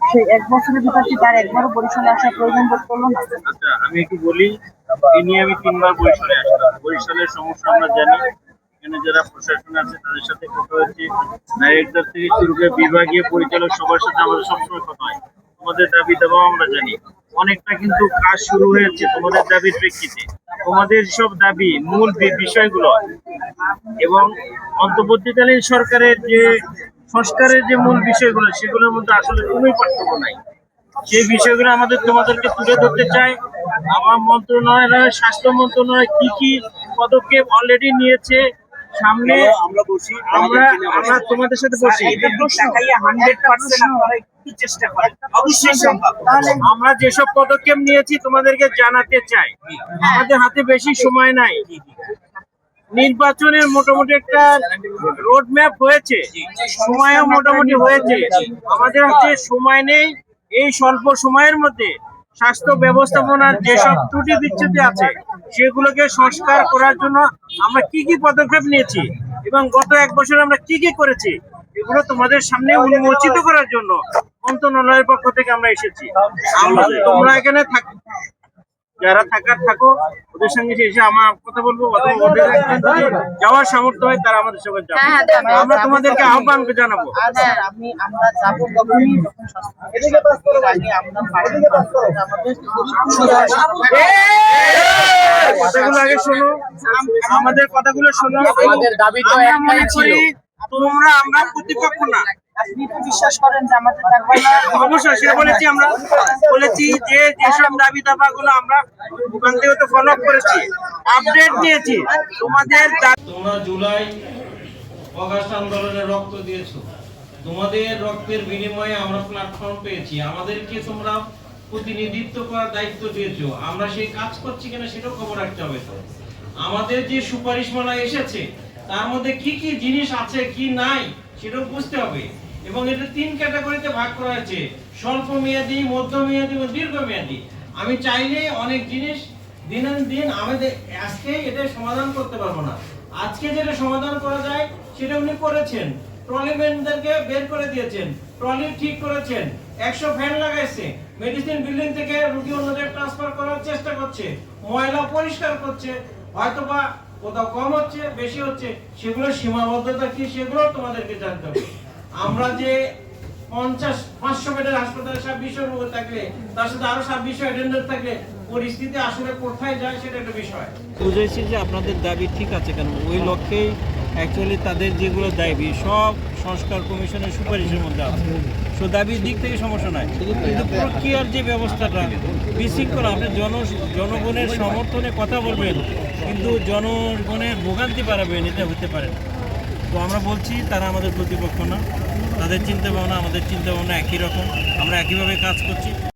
সেই এক বছরের ভিতর কি তার একবারও বরিশালে আসার প্রয়োজন বোধ করল না? আচ্ছা আমি একটু বলি নিয়ে আমি তিনবার বরিশালে আসলাম বরিশালের সমস্যা আমরা জানি। এখানে যারা প্রশাসন আছে তাদের সাথে কথা হচ্ছে ডাইরেক্টর থেকে শুরু করে বিভাগীয় পরিচালক সবার সাথে আমাদের সবসময় কথা হয়। তোমাদের দাবি দাবাও আমরা জানি। অনেকটা কিন্তু কাজ শুরু হয়েছে তোমাদের দাবির প্রেক্ষিতে। তোমাদের সব দাবি মূল বিষয়গুলো। এবং অন্তর্বর্তীকালীন সরকারের যে সংস্কারের যে মূল বিষয়গুলো সেগুলোর মধ্যে আসলে কোনোই পার্থক্য নাই। সেই বিষয়গুলো আমাদের তোমাদেরকে তুলে ধরতে চাই। আমার মন্ত্রণালয় স্বাস্থ্য মন্ত্রণালয় কি কি পদক্ষেপ অলরেডি নিয়েছে? সামনে আমরা বসি আমরা আমরা তোমাদের সাথে বসি। অবশ্যই সম্ভব। আমরা যেসব পদক্ষেপ নিয়েছি তোমাদেরকে জানাতে চাই। আমাদের হাতে বেশি সময় নাই। নির্বাচনের মোটামুটি একটা রোড ম্যাপ হয়েছে সময়ও মোটামুটি হয়েছে। আমাদের হাতে সময় নেই। এই স্বল্প সময়ের মধ্যে স্বাস্থ্য ব্যবস্থাপনার যেসব ত্রুটি বিচ্ছুতি আছে সেগুলোকে সংস্কার করার জন্য আমরা কি কি পদক্ষেপ নিয়েছি এবং গত এক বছর আমরা কি কি করেছি এগুলো তোমাদের সামনে উন্মোচিত করার জন্য মন্ত্রণালয়ের পক্ষ থেকে আমরা এসেছি। আমরা তোমরা এখানে থাক যারা থাকার থাকো ওদের সঙ্গে এসে আমার কথা বলব অথবা ওদের যাওয়ার সামর্থ্য হয় তারা আমাদের সঙ্গে যাবে। হ্যাঁ, হ্যাঁ, আমরা তোমাদেরকে আহ্বান জানাব। আমি আমরা যাব তখনই যখন স্বাস্থ্য আগে আমরা পালন করব। আমাদের কথাগুলো আগে শোনো। আমাদের কথাগুলো শোনো। আমাদের দাবি তো আমরা একটাই ছিল। তোমরা আমরা প্রতিপক্ষ না। বিশ্বাস করেন যে আমাদের অবশ্যই সেটা বলেছি আমরা বলেছি যে যেসব দাবি দাবা গুলো আমরা ওখান থেকে তো ফলো করেছি আপডেট নিয়েছি তোমাদের তোমরা জুলাই অগাস্ট আন্দোলনে রক্ত দিয়েছ। তোমাদের রক্তের বিনিময়ে আমরা প্ল্যাটফর্ম পেয়েছি। আমাদেরকে তোমরা প্রতিনিধিত্ব করার দায়িত্ব দিয়েছ। আমরা সেই কাজ করছি কিনা সেটাও খবর রাখতে হবে তো। আমাদের যে সুপারিশ সুপারিশমালা এসেছে তার মধ্যে কি কি জিনিস আছে কি নাই সেটাও বুঝতে হবে। এবং এটা তিন ক্যাটাগরিতে ভাগ করা হয়েছে স্বল্প মেয়াদী মধ্যমেয়াদী এবং দীর্ঘমেয়াদী। আমি চাইলে অনেক জিনিস দিনের দিন আমাদের আজকে এটা সমাধান করতে পারব না। আজকে যেটা সমাধান করা যায়, সেটা উনি করেছেন। ট্রলি ম্যানদেরকে বের করে দিয়েছেন। ট্রলি ঠিক করেছেন। একশো ফ্যান লাগাইছে। মেডিসিন বিল্ডিং থেকে রুগী অন্যদের ট্রান্সফার করার চেষ্টা করছে। ময়লা পরিষ্কার করছে। হয়তো বা কোথাও কম হচ্ছে, বেশি হচ্ছে। সেগুলো সীমাবদ্ধতা কি, সেগুলো তোমাদেরকে জানতে হবে। আমরা যে পঞ্চাশ, পাঁচশো বেডের হাসপাতালে ছাব্বিশশো রোগ থাকলে, তার সাথে আরও ছাব্বিশশো অ্যাটেন্ডার থাকলে, পরিস্থিতি আসলে কোথায় যায় সেটা একটা বিষয়। বুঝেছি যে আপনাদের দাবি ঠিক আছে কেন? ওই লক্ষ্যেই অ্যাকচুয়ালি তাদের যেগুলো দাবি, সব সংস্কার কমিশনের সুপারিশের মধ্যে আছে। সো দাবির দিক থেকে সমস্যা নাই। কিন্তু প্রক্রিয়ার যে ব্যবস্থাটা, বিশৃঙ্খলা, আপনি জন, জনগণের সমর্থনে কথা বলবেন, কিন্তু জনগণের ভোগান্তি বাড়াবেন, এটা হতে পারে না। তো আমরা বলছি, তারা আমাদের প্রতিপক্ষ না। তাদের চিন্তা ভাবনা আমাদের চিন্তা ভাবনা একই রকম। আমরা একইভাবে কাজ করছি।